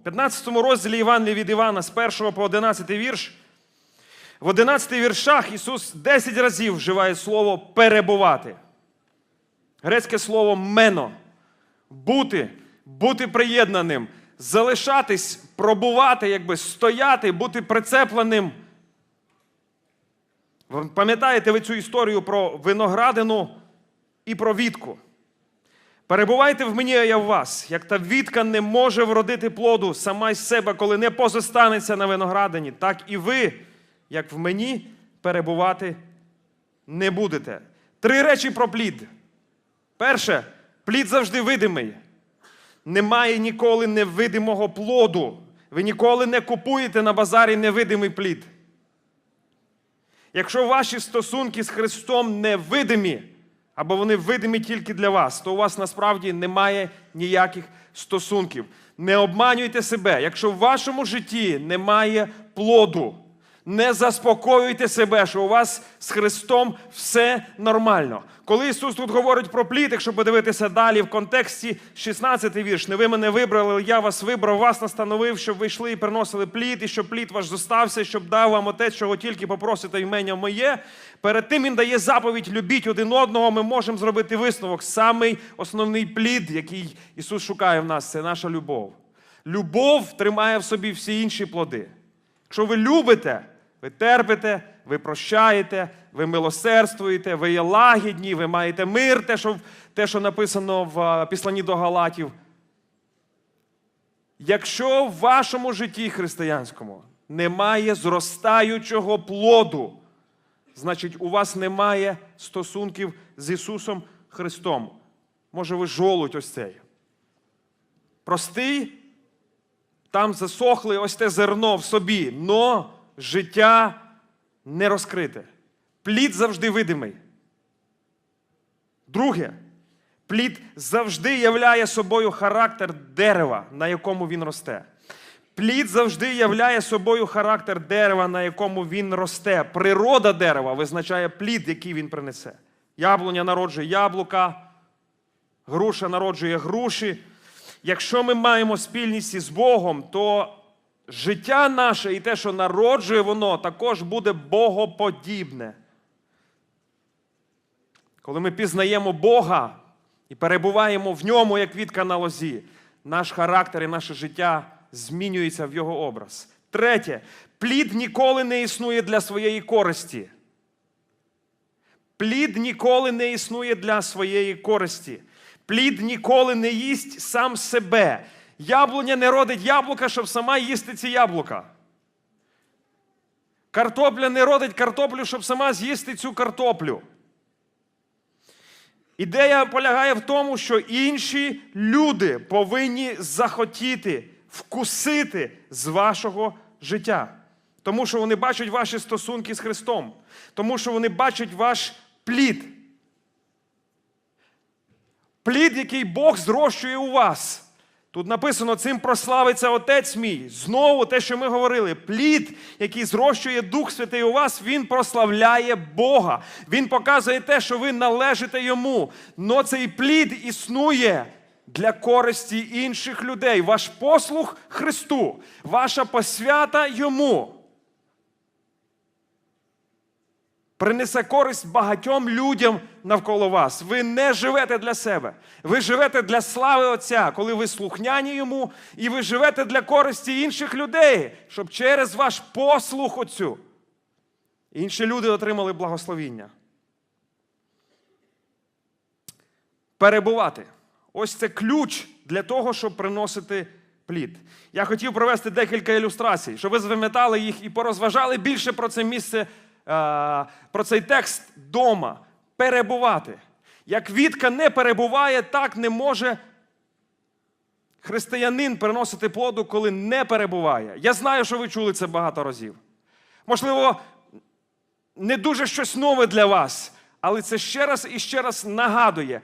В 15 розділі Євангелія від Івана з 1 по 11 вірш. В 11 віршах Ісус 10 разів вживає слово перебувати. Грецьке слово мено. Бути, бути приєднаним, залишатись, пробувати, якби стояти, бути прицепленим. Пам'ятаєте ви цю історію про виноградину і про вітку? Перебувайте в мені, а я в вас, як та вітка не може вродити плоду сама із себе, коли не позостанеться на виноградині, так і ви, як в мені, перебувати не будете. Три речі про плід. Перше, плід завжди видимий. Немає ніколи невидимого плоду. Ви ніколи не купуєте на базарі невидимий плід. Якщо ваші стосунки з Христом невидимі, або вони видимі тільки для вас, то у вас насправді немає ніяких стосунків. Не обманюйте себе. Якщо в вашому житті немає плоду, не заспокоюйте себе, що у вас з Христом все нормально. Коли Ісус тут говорить про плід, якщо подивитися далі в контексті 16 вірш, не ви мене вибрали, я вас вибрав, вас настановив, щоб ви йшли і приносили плід, і щоб плід ваш зостався, щоб дав вам отець, чого тільки попросите імення моє. Перед тим він дає заповідь любіть один одного. Ми можемо зробити висновок. Самий основний плід, який Ісус шукає в нас, це наша любов. Любов тримає в собі всі інші плоди. Якщо ви любите, ви терпите, ви прощаєте, ви милосердствуєте, ви є лагідні, ви маєте мир, те, що, те, що написано в післанні до Галатів. Якщо в вашому житті християнському немає зростаючого плоду, значить у вас немає стосунків з Ісусом Христом. Може, ви жолудь ось цей. Простий, там засохли ось те зерно в собі, но життя не розкрите. Плід завжди видимий. Друге, плід завжди являє собою характер дерева, на якому він росте. Плід завжди являє собою характер дерева, на якому він росте. Природа дерева визначає плід, який він принесе. Яблуня народжує яблука, груша народжує груші. Якщо ми маємо спільність із Богом, то життя наше і те, що народжує воно, також буде богоподібне. Коли ми пізнаємо Бога і перебуваємо в ньому, як квітка на лозі, наш характер і наше життя змінюється в його образ. Третє, плід ніколи не існує для своєї користі. Плід ніколи не існує для своєї користі. Плід ніколи не їсть сам себе. Яблуня не родить яблука, щоб сама їсти ці яблука. Картопля не родить картоплю, щоб сама з'їсти цю картоплю. Ідея полягає в тому, що інші люди повинні захотіти вкусити з вашого життя. Тому що вони бачать ваші стосунки з Христом, тому що вони бачать ваш плід. Плід, який Бог зрощує у вас. Тут написано, цим прославиться Отець мій. Знову те, що ми говорили, плід, який зрощує Дух Святий у вас, він прославляє Бога. Він показує те, що ви належите йому. Но цей плід існує для користі інших людей. Ваш послух Христу, ваша посвята йому. Принесе користь багатьом людям навколо вас. Ви не живете для себе. Ви живете для слави Отця, коли ви слухняні йому, і ви живете для користі інших людей, щоб через ваш послух Отцю інші люди отримали благословіння. Перебувати. Ось це ключ для того, щоб приносити плід. Я хотів провести декілька ілюстрацій, щоб ви запам'ятали їх і порозважали більше про це місце, про цей текст дома. Перебувати. Як Вітка не перебуває, так не може християнин приносити плоду, коли не перебуває. Я знаю, що ви чули це багато разів. Можливо, не дуже щось нове для вас, але це ще раз і ще раз нагадує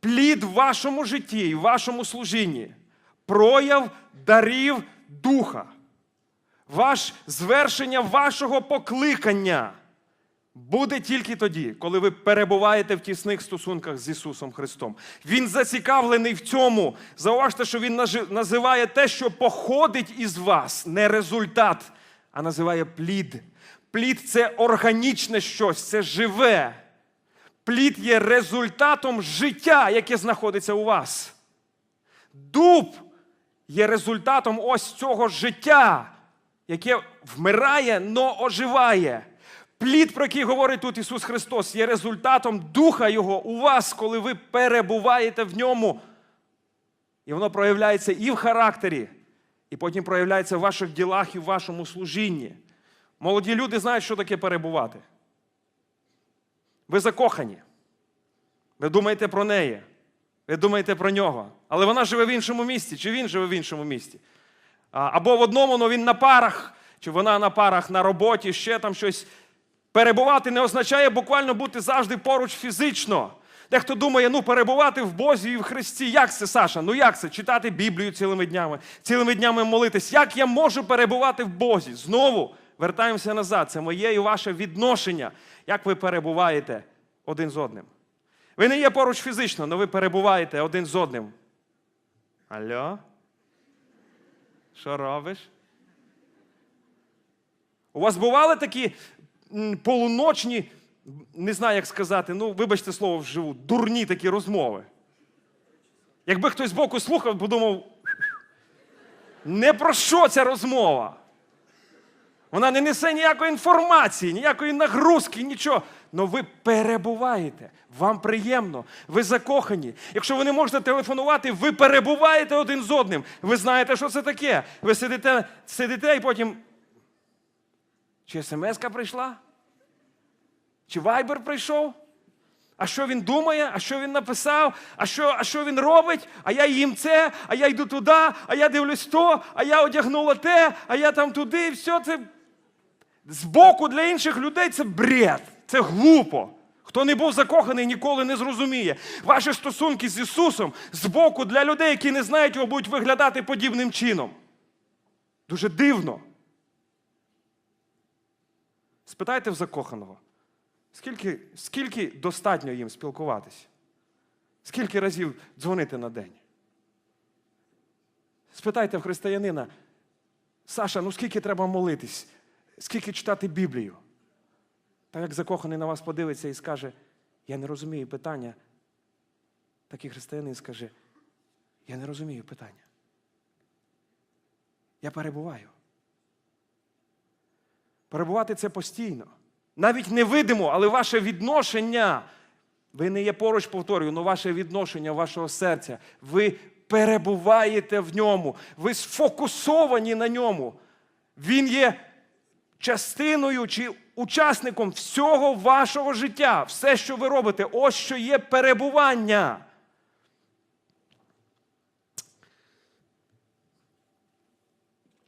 плід в вашому житті в вашому служінні, прояв дарів духа, ваш звершення вашого покликання. буде тільки тоді, коли ви перебуваєте в тісних стосунках з Ісусом Христом. Він зацікавлений в цьому. Зауважте, що Він називає те, що походить із вас, не результат, а називає плід. Плід це органічне щось, це живе. Плід є результатом життя, яке знаходиться у вас. Дуб є результатом ось цього життя, яке вмирає, но оживає. Плід, про який говорить тут Ісус Христос, є результатом Духа Його у вас, коли ви перебуваєте в ньому. І воно проявляється і в характері, і потім проявляється в ваших ділах і в вашому служінні. Молоді люди знають, що таке перебувати. Ви закохані. Ви думаєте про неї. Ви думаєте про нього. Але вона живе в іншому місті, чи він живе в іншому місті. Або в одному, але він на парах, чи вона на парах на роботі, ще там щось. Перебувати не означає буквально бути завжди поруч фізично. Дехто думає, ну перебувати в Бозі і в Христі. Як це, Саша? Ну як це? Читати Біблію цілими днями, цілими днями молитись. Як я можу перебувати в Бозі? Знову вертаємося назад. Це моє і ваше відношення. Як ви перебуваєте один з одним? Ви не є поруч фізично, але ви перебуваєте один з одним. Алло? Що робиш? У вас бували такі полуночні, не знаю, як сказати, ну, вибачте слово вживу, дурні такі розмови. Якби хтось збоку слухав, подумав, не про що ця розмова. Вона не несе ніякої інформації, ніякої нагрузки, нічого. Но ви перебуваєте, вам приємно, ви закохані. Якщо ви не можете телефонувати, ви перебуваєте один з одним. Ви знаєте, що це таке. Ви сидите, сидите і потім. Чи смс-ка прийшла? Чи вайбер прийшов? А що він думає? А що він написав? А що, а що він робить? А я їм це, а я йду туди, а я дивлюсь то, а я одягнула те, а я там туди, і все це збоку для інших людей це бред, це глупо. Хто не був закоханий, ніколи не зрозуміє. Ваші стосунки з Ісусом збоку для людей, які не знають його, будуть виглядати подібним чином. Дуже дивно. Спитайте в закоханого, скільки, скільки достатньо їм спілкуватися? Скільки разів дзвонити на день? Спитайте в християнина, Саша, ну скільки треба молитись? Скільки читати Біблію? Так як закоханий на вас подивиться і скаже, я не розумію питання, так і християнин скаже, я не розумію питання. Я перебуваю. Перебувати це постійно. Навіть не видимо, але ваше відношення. Ви не є поруч, повторюю, але ваше відношення вашого серця. Ви перебуваєте в ньому. Ви сфокусовані на ньому. Він є частиною чи учасником всього вашого життя. Все, що ви робите, ось що є перебування.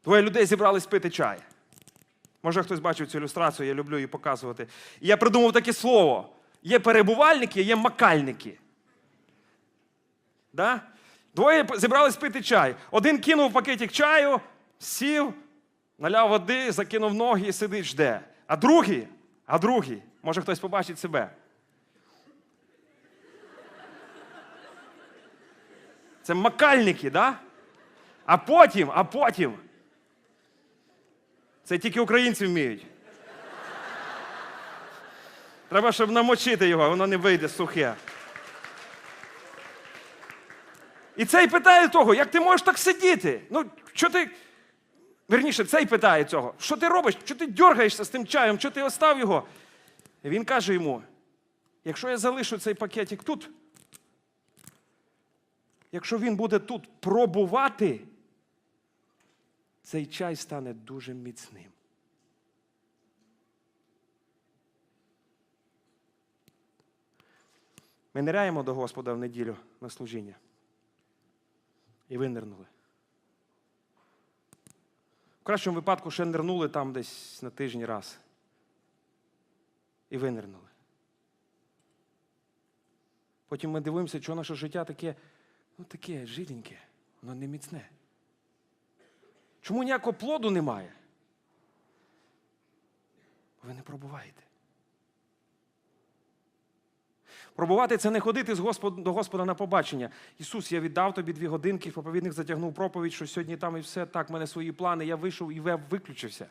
Двоє людей зібрались пити чай. Може, хтось бачив цю ілюстрацію, я люблю її показувати. І я придумав таке слово: є перебувальники, є макальники. Да? Двоє зібрались пити чай. Один кинув пакетик чаю, сів, наляв води, закинув ноги і сидить, жде. А другий, а другий, може хтось побачить себе. Це макальники, да? А потім, а потім. Це тільки українці вміють. Треба, щоб намочити його, воно не вийде сухе. І цей питає того, як ти можеш так сидіти? Ну, що ти. Верніше, цей питає цього, що ти робиш? Що ти дергаєшся з тим чаєм, що ти остав його? І він каже йому: якщо я залишу цей пакетик тут, якщо він буде тут пробувати, цей чай стане дуже міцним. Ми ниряємо до Господа в неділю на служіння. І винирнули. В кращому випадку ще нирнули там десь на тижні раз. І винирнули. Потім ми дивимося, що наше життя таке, ну таке жиденьке, воно не міцне. Чому ніякого плоду немає? Ви не пробуваєте. Пробувати це не ходити з Господ, до Господа на побачення. Ісус, я віддав тобі дві годинки, проповідник затягнув проповідь, що сьогодні там і все, так, в мене свої плани, я вийшов і виключився.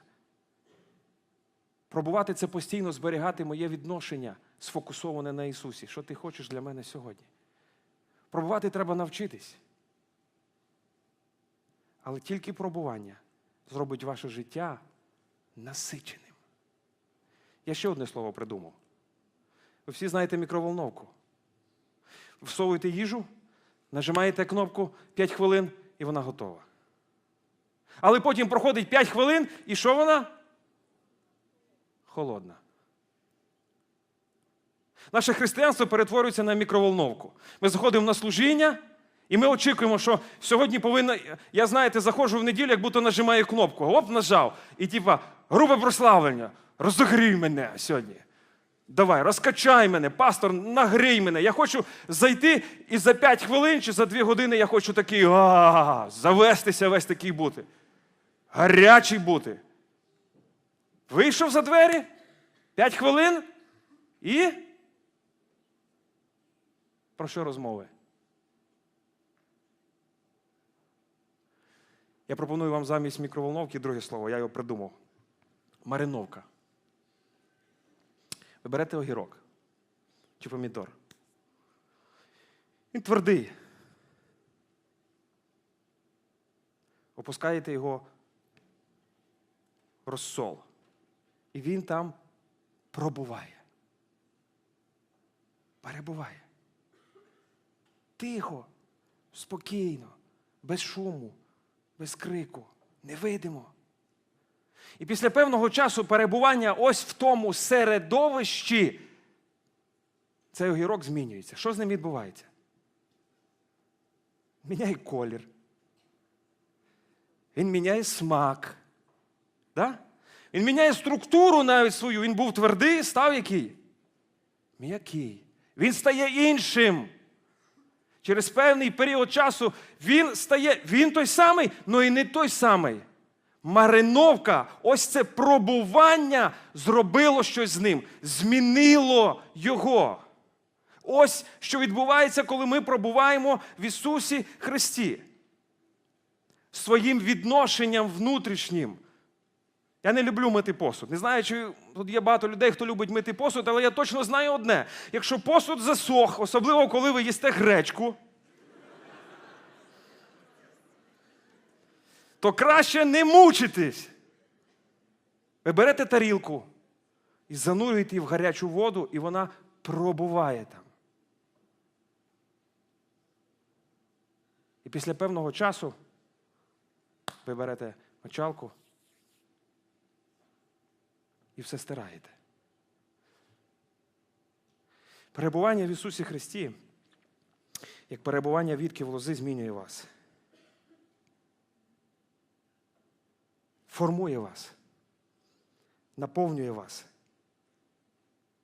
Пробувати це постійно зберігати моє відношення, сфокусоване на Ісусі. Що ти хочеш для мене сьогодні? Пробувати треба навчитись. Але тільки пробування зробить ваше життя насиченим. Я ще одне слово придумав. Ви всі знаєте мікроволновку. Всовуєте їжу, нажимаєте кнопку 5 хвилин, і вона готова. Але потім проходить 5 хвилин, і що вона? Холодна. Наше християнство перетворюється на мікроволновку. Ми заходимо на служіння, і ми очікуємо, що сьогодні повинна. Я знаєте, заходжу в неділю, як будто нажимаю кнопку. Оп, нажав. І типа, грубе прославлення, розогрій мене сьогодні. Давай, розкачай мене, пастор, нагрій мене. Я хочу зайти і за 5 хвилин чи за 2 години я хочу такий завестися весь такий бути. Гарячий бути. Вийшов за двері, 5 хвилин і. Про що розмови? Я пропоную вам замість мікроволновки друге слово, я його придумав. Мариновка. Ви берете огірок чи помідор. Він твердий. Опускаєте його розсол. І він там пробуває. Перебуває. Тихо, спокійно, без шуму, без крику, невидимо. І після певного часу перебування ось в тому середовищі цей огірок змінюється. Що з ним відбувається? Міняє колір. Він міняє смак. Да? Він міняє структуру навіть свою. Він був твердий, став який? М'який. Він стає іншим. Через певний період часу він стає, він той самий, але і не той самий. Мариновка, ось це пробування зробило щось з ним, змінило його. Ось що відбувається, коли ми пробуваємо в Ісусі Христі. Своїм відношенням внутрішнім. Я не люблю мити посуд. Не знаю, чи тут є багато людей, хто любить мити посуд, але я точно знаю одне: якщо посуд засох, особливо коли ви їсте гречку, то краще не мучитись. Ви берете тарілку і занурюєте її в гарячу воду, і вона пробуває там. І після певного часу ви берете мочалку і все стираєте. Перебування в Ісусі Христі, як перебування відки в лози, змінює вас. Формує вас, наповнює вас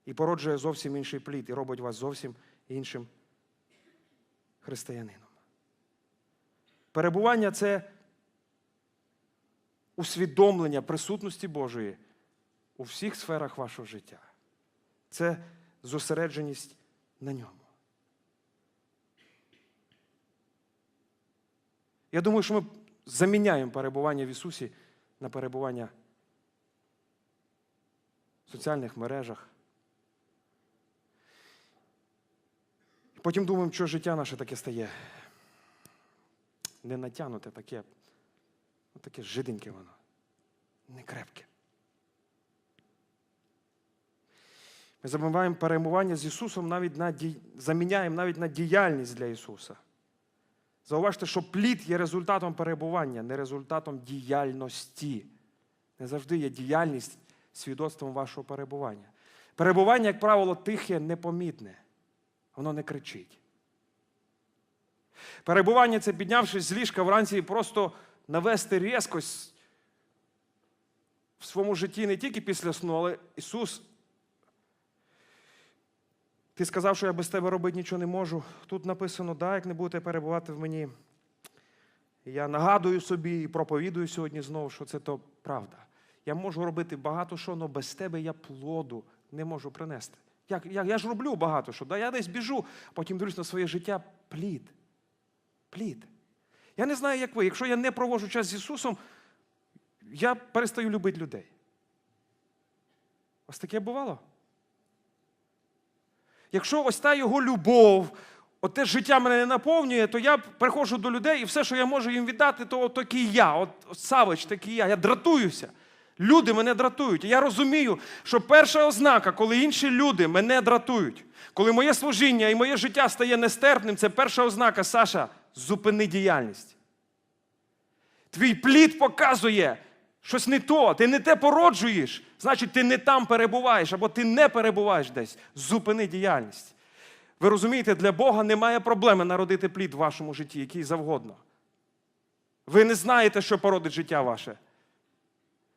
і породжує зовсім інший плід, і робить вас зовсім іншим християнином. Перебування це усвідомлення присутності Божої у всіх сферах вашого життя. Це зосередженість на ньому. Я думаю, що ми заміняємо перебування в Ісусі на перебування в соціальних мережах. Потім думаємо, що життя наше таке стає. Не натягнуте таке, ну, таке жиденьке воно, не крепке. Ми забуваємо переймування з Ісусом, навіть на ді... заміняємо навіть на діяльність для Ісуса. Зауважте, що плід є результатом перебування, не результатом діяльності. Не завжди є діяльність свідоцтвом вашого перебування. Перебування, як правило, тихе, непомітне. Воно не кричить. Перебування це піднявшись з ліжка вранці і просто навести різкость в своєму житті не тільки після сну, але Ісус. Ти сказав, що я без тебе робити нічого не можу. Тут написано, да, як не будете перебувати в мені. Я нагадую собі і проповідую сьогодні знову, що це то правда. Я можу робити багато що, але без тебе я плоду не можу принести. Як, я, я ж роблю багато що. Да? Я десь біжу, потім дивлюсь на своє життя плід. Плід. Я не знаю, як ви. Якщо я не проводжу час з Ісусом, я перестаю любити людей. Ось таке бувало. Якщо ось та його любов, оте життя мене не наповнює, то я приходжу до людей і все, що я можу їм віддати, то такий я. От Савич, такий я. Я дратуюся. Люди мене дратують. І я розумію, що перша ознака, коли інші люди мене дратують, коли моє служіння і моє життя стає нестерпним, це перша ознака, Саша, зупини діяльність. Твій плід показує щось не то, ти не те породжуєш, значить, ти не там перебуваєш, або ти не перебуваєш десь. Зупини діяльність. Ви розумієте, для Бога немає проблеми народити плід в вашому житті, який завгодно. Ви не знаєте, що породить життя ваше.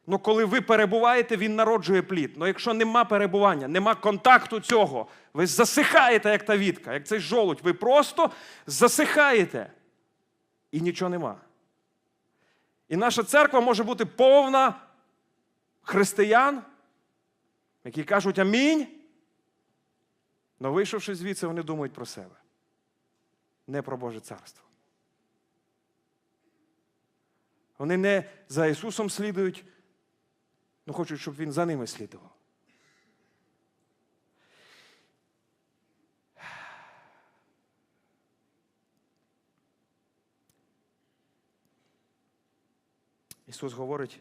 Ну, коли ви перебуваєте, він народжує плід. Ну, якщо нема перебування, нема контакту цього, ви засихаєте, як та вітка, як цей жолудь. Ви просто засихаєте. І нічого нема. І наша церква може бути повна християн, які кажуть амінь. Але вийшовши звідси, вони думають про себе. Не про Боже царство. Вони не за Ісусом слідують, але хочуть, щоб Він за ними слідував. Ісус говорить,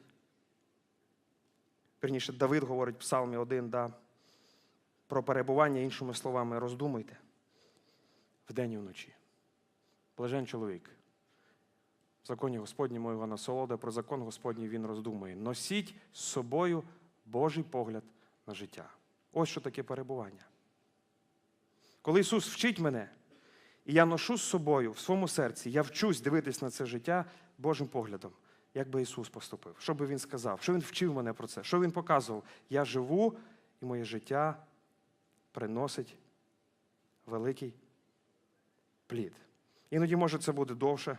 верніше, Давид говорить в Псалмі 1, да, про перебування, іншими словами, роздумуйте вдень і вночі. Блажен чоловік. В законі Господньому його насолода, про закон Господній він роздумує. Носіть з собою Божий погляд на життя. Ось що таке перебування. Коли Ісус вчить мене, і я ношу з собою в своєму серці, я вчусь дивитись на це життя Божим поглядом, як би Ісус поступив, що би Він сказав, що Він вчив мене про це, що Він показував. Я живу, і моє життя приносить великий плід. Іноді, може, це буде довше,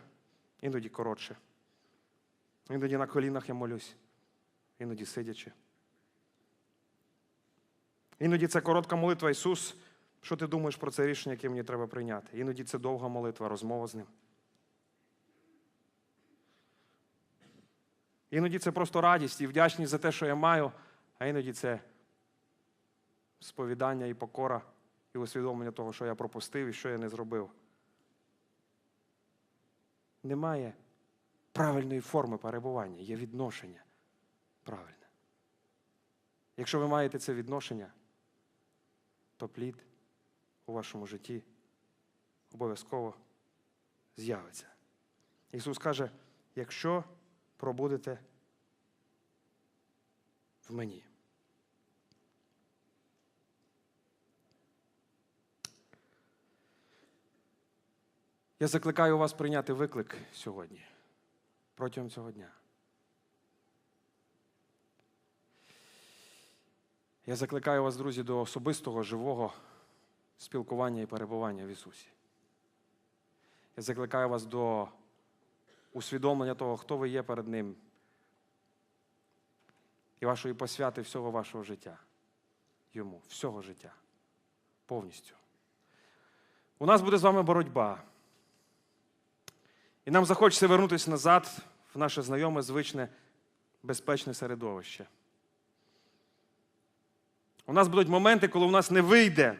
іноді коротше. Іноді на колінах я молюсь, іноді сидячи. Іноді це коротка молитва Ісус. Що ти думаєш про це рішення, яке мені треба прийняти? Іноді це довга молитва, розмова з ним. Іноді це просто радість і вдячність за те, що я маю, а іноді це сповідання і покора, і усвідомлення того, що я пропустив і що я не зробив. Немає правильної форми перебування, є відношення правильне. Якщо ви маєте це відношення, то плід у вашому житті обов'язково з'явиться. Ісус каже, якщо пробудете в мені. Я закликаю вас прийняти виклик сьогодні, протягом цього дня. Я закликаю вас, друзі, до особистого живого спілкування і перебування в Ісусі. Я закликаю вас до усвідомлення того, хто ви є перед Ним, і вашої посвяти всього вашого життя. Йому, всього життя. Повністю. У нас буде з вами боротьба. І нам захочеться вернутися назад в наше знайоме, звичне, безпечне середовище. У нас будуть моменти, коли у нас не вийде.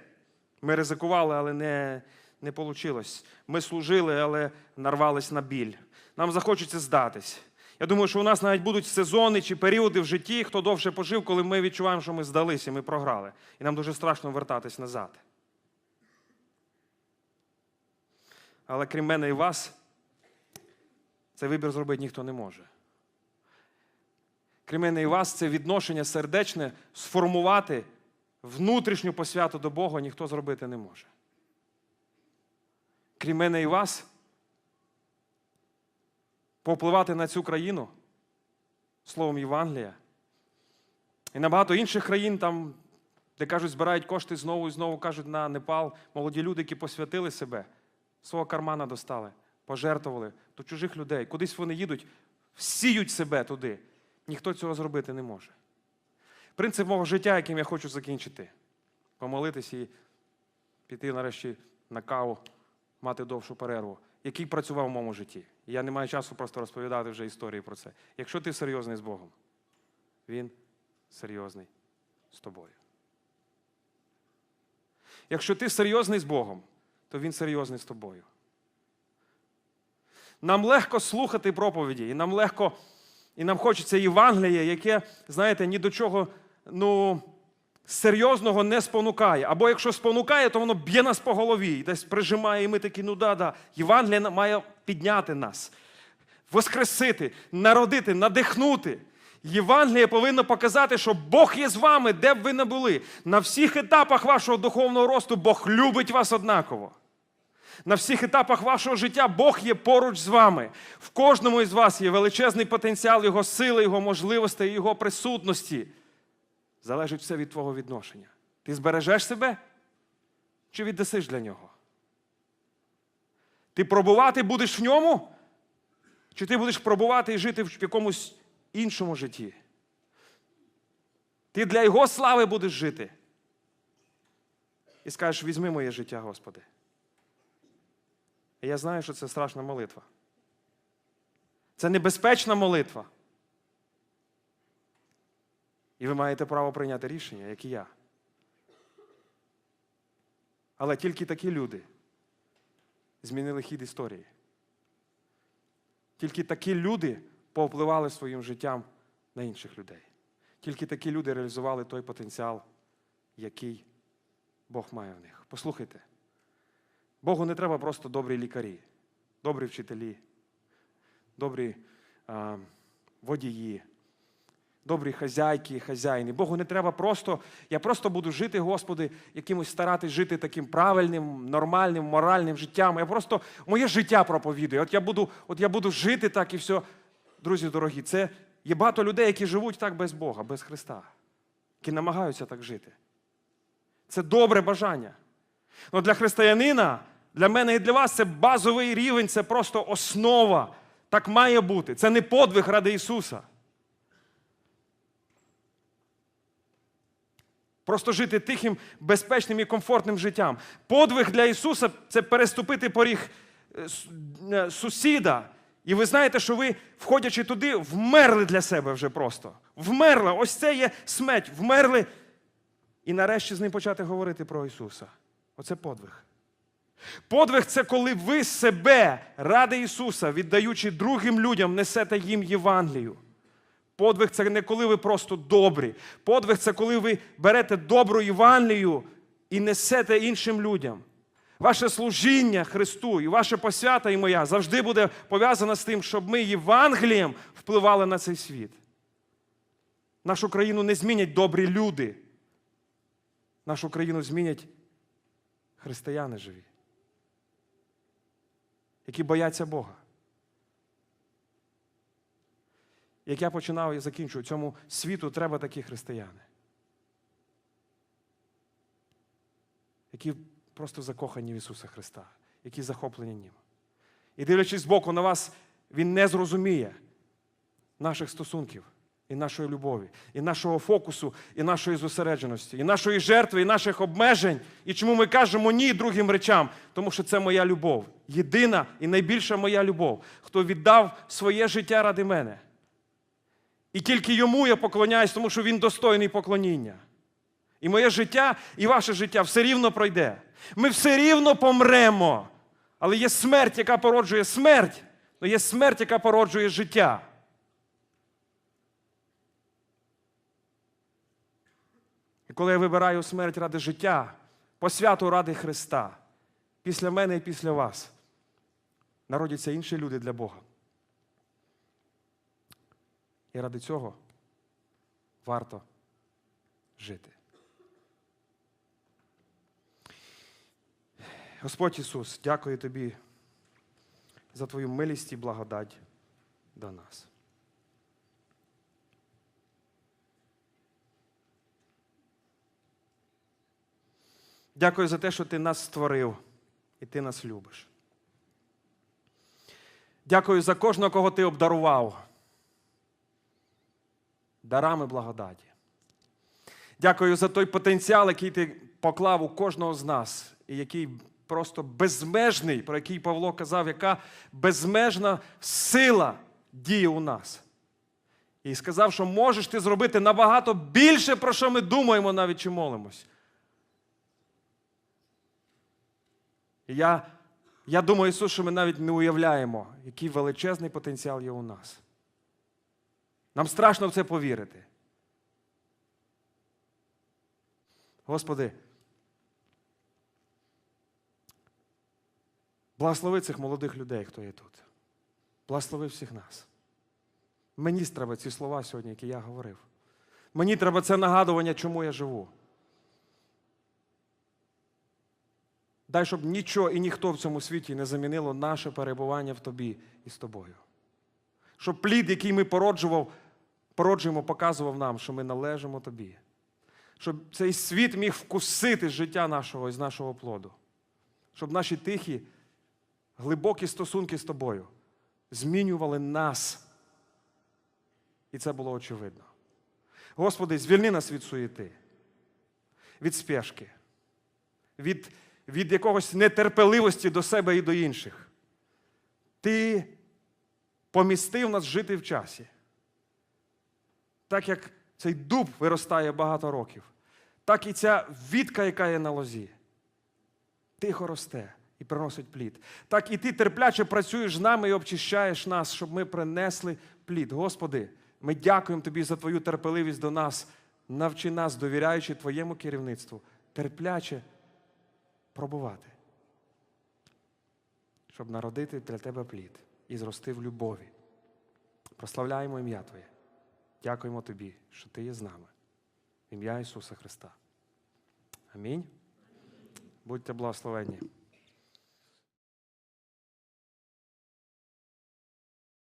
Ми ризикували, але не не вийшло. Ми служили, але нарвались на біль. Нам захочеться здатись. Я думаю, що у нас навіть будуть сезони чи періоди в житті, хто довше пожив, коли ми відчуваємо, що ми здалися, ми програли. І нам дуже страшно вертатись назад. Але крім мене і вас, цей вибір зробити ніхто не може. Крім мене і вас, це відношення сердечне сформувати внутрішню посвяту до Бога ніхто зробити не може. Крім мене і вас, повпливати на цю країну словом Євангелія. І на багато інших країн, там, де кажуть, збирають кошти знову і знову кажуть на Непал, молоді люди, які посвятили себе, свого кармана достали, пожертвували до чужих людей. Кудись вони їдуть, всіють себе туди. Ніхто цього зробити не може. Принцип мого життя, яким я хочу закінчити. помолитись і піти нарешті на каву, мати довшу перерву, який працював в моєму житті. Я не маю часу просто розповідати вже історії про це. Якщо ти серйозний з Богом, Він серйозний з тобою. Якщо ти серйозний з Богом, то Він серйозний з тобою. Нам легко слухати проповіді, і нам легко, і нам хочеться Євангеліє, яке, знаєте, ні до чого ну, серйозного не спонукає. Або якщо спонукає, то воно б'є нас по голові і десь прижимає, і ми такі, ну да, да. Євангеліє на- має підняти нас, воскресити, народити, надихнути. Євангеліє повинно показати, що Бог є з вами, де б ви не були. На всіх етапах вашого духовного росту Бог любить вас однаково. На всіх етапах вашого життя Бог є поруч з вами. В кожному із вас є величезний потенціал Його сили, Його можливостей, Його присутності. Залежить все від твого відношення. Ти збережеш себе чи віддасиш для нього? Ти пробувати будеш в ньому? Чи ти будеш пробувати і жити в якомусь іншому житті? Ти для Його слави будеш жити. І скажеш: візьми моє життя, Господи. Я знаю, що це страшна молитва. Це небезпечна молитва. І ви маєте право прийняти рішення, як і я. Але тільки такі люди змінили хід історії. Тільки такі люди повпливали своїм життям на інших людей. Тільки такі люди реалізували той потенціал, який Бог має в них. Послухайте. Богу не треба просто добрі лікарі, добрі вчителі, добрі а, водії, добрі хазяйки і хазяїни. Богу не треба просто, я просто буду жити, Господи, якимось старатись жити таким правильним, нормальним, моральним життям. Я просто моє життя проповідую. От я буду, от я буду жити так і все. Друзі дорогі, це є багато людей, які живуть так без Бога, без Христа, які намагаються так жити. Це добре бажання. Ну, для християнина, для мене і для вас це базовий рівень, це просто основа. Так має бути. Це не подвиг ради Ісуса. Просто жити тихим, безпечним і комфортним життям. Подвиг для Ісуса це переступити поріг е, е, сусіда. І ви знаєте, що ви, входячи туди, вмерли для себе вже просто. Вмерли. Ось це є смерть. Вмерли. І нарешті з ним почати говорити про Ісуса. Оце подвиг. Подвиг це коли ви себе ради Ісуса, віддаючи другим людям, несете їм Євангелію. Подвиг це не коли ви просто добрі. Подвиг це коли ви берете добру Євангелію і несете іншим людям. Ваше служіння Христу і ваша посвята і моя завжди буде пов'язана з тим, щоб ми Євангелієм впливали на цей світ. Нашу країну не змінять добрі люди. Нашу країну змінять християни живі, які бояться Бога. Як я починав і закінчую, цьому світу треба такі християни, які просто закохані в Ісуса Христа, які захоплені Ним. І дивлячись збоку на вас, Він не зрозуміє наших стосунків, і нашої любові, і нашого фокусу, і нашої зосередженості, і нашої жертви, і наших обмежень. І чому ми кажемо ні другим речам? Тому що це моя любов. Єдина і найбільша моя любов, хто віддав своє життя ради мене. І тільки йому я поклоняюсь, тому що він достойний поклоніння. І моє життя, і ваше життя все рівно пройде. Ми все рівно помремо. Але є смерть, яка породжує смерть, але є смерть, яка породжує життя. І коли я вибираю смерть ради життя, посвяту ради Христа, після мене і після вас народяться інші люди для Бога. І ради цього варто жити. Господь Ісус, дякую Тобі за Твою милість і благодать до нас. Дякую за те, що Ти нас створив і Ти нас любиш. Дякую за кожного, кого Ти обдарував дарами благодаті. Дякую за той потенціал, який ти поклав у кожного з нас, і який просто безмежний, про який Павло казав, яка безмежна сила діє у нас. І сказав, що можеш ти зробити набагато більше, про що ми думаємо, навіть чи молимось. Я, я думаю, Ісус, що ми навіть не уявляємо, який величезний потенціал є у нас. Нам страшно в це повірити. Господи, благослови цих молодих людей, хто є тут. Благослови всіх нас. Мені треба ці слова сьогодні, які я говорив. Мені треба це нагадування, чому я живу. Дай, щоб нічого і ніхто в цьому світі не замінило наше перебування в тобі і з тобою. Щоб плід, який ми породжував, породжуємо, показував нам, що ми належимо тобі. Щоб цей світ міг вкусити життя нашого і з нашого плоду. Щоб наші тихі, глибокі стосунки з тобою змінювали нас. І це було очевидно. Господи, звільни нас від суєти, від спешки, від, від якогось нетерпеливості до себе і до інших. Ти помістив нас жити в часі. Так як цей дуб виростає багато років, так і ця вітка, яка є на лозі, тихо росте і приносить плід. Так і ти терпляче працюєш з нами і обчищаєш нас, щоб ми принесли плід. Господи, ми дякуємо Тобі за Твою терпеливість до нас. Навчи нас, довіряючи Твоєму керівництву, терпляче пробувати, щоб народити для Тебе плід і зрости в любові. Прославляємо ім'я Твоє. Дякуємо Тобі, що Ти є з нами. В ім'я Ісуса Христа. Амінь. Будьте благословені.